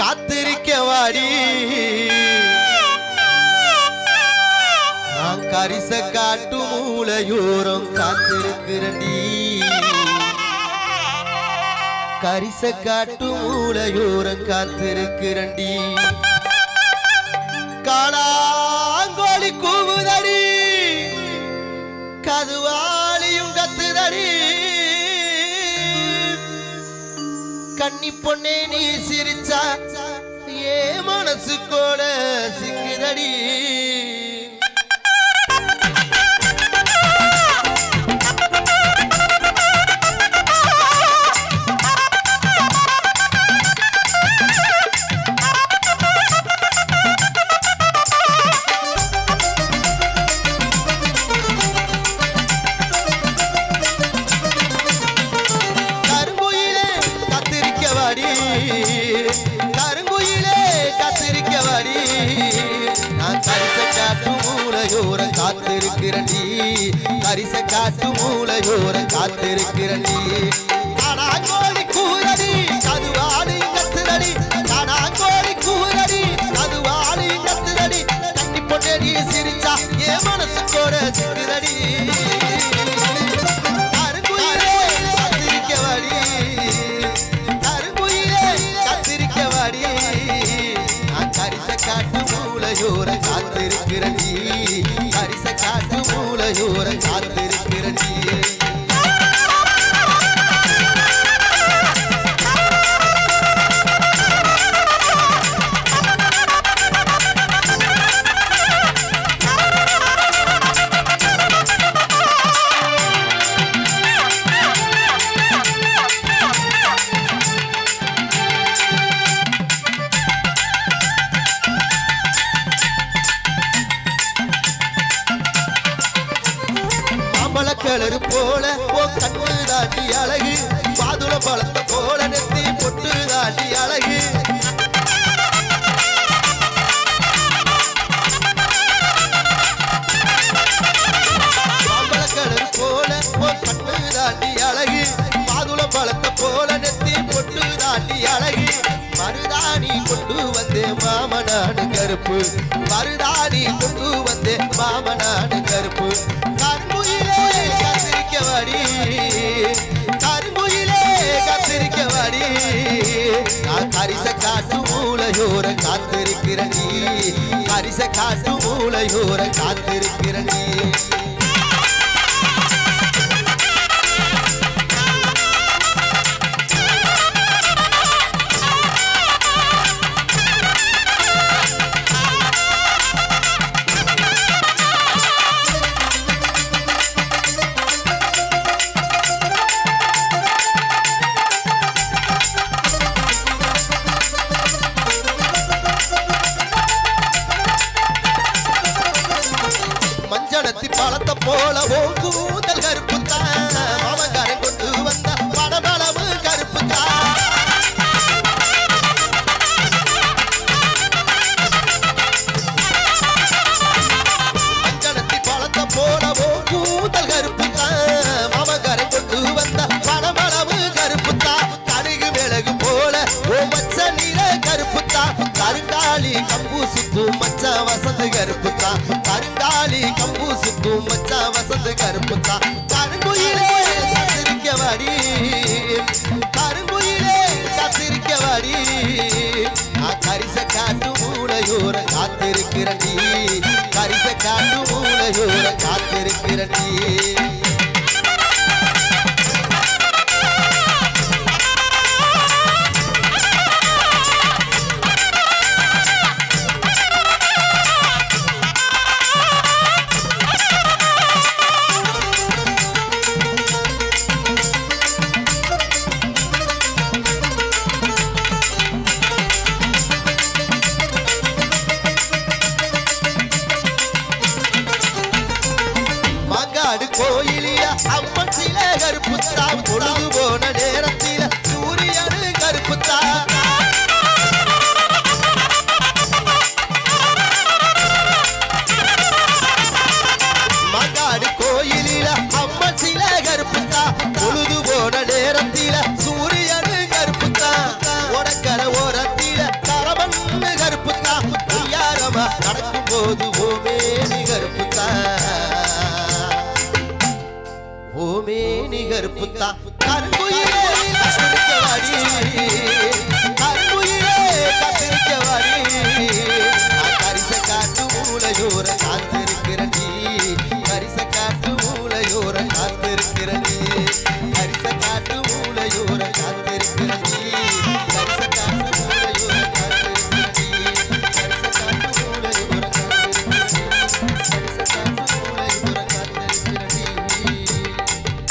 காத்திருக்க வாடி நான் கரிச காட்டு மூலையோரம் காத்திருக்கிறண்டி கரிச காட்டு மூலையோரம் காத்திருக்கிறண்டி காளாங்கோழி கூவுதடி. கதுவாளியும் கத்துதடி. கன்னி பொண்ணே நீ சிரிச்சா ஏ மனசு கூட சிக்குதடி. மூலையோரம் நீ கரிச காட்டு மூலையோரம் காத்திருக்கிறண்டி நீ. கூரடி மாம்பழ போல ஓ கண்ணு தாண்டி அழகு. பாதுல பழத்தை போல நெத்தி பொட்டு தாண்டி அழகு. மாம்பழ கிளறு போல ஓ கண்ணு தாண்டி அழகு. பாதுள பழத்தை போல நெத்தி பொட்டு தாண்டி அழகு. மருதாணி கொண்டு வந்தே மாமனாடு கருப்பு. மருதாணி கொண்டு வந்தே மாமனாடு கருப்பு. நான் கரிச காட்டு மூலையோர காத்திருக்கிறனி கரிச காட்டு மூலையோர காத்திருக்கிறனி நீ. கம்பு சுத்து மச்ச வசந்து கருப்பு தான் கருங்காலி கம்பு சுத்து மச்ச வசந்து கருப்பு தான் கருங்குயிலே கத்திரிக்க வாடி. கருங்குயிலே கத்திரிக்க வாடி. நான் கரிச காட்டு மூளையோர காத்திருக்கிறண்டி கரிச காட்டு மூளையோர காத்திருக்கிறண்டி Oh. கருப்புத்தான் கருங்குயிலே வாடி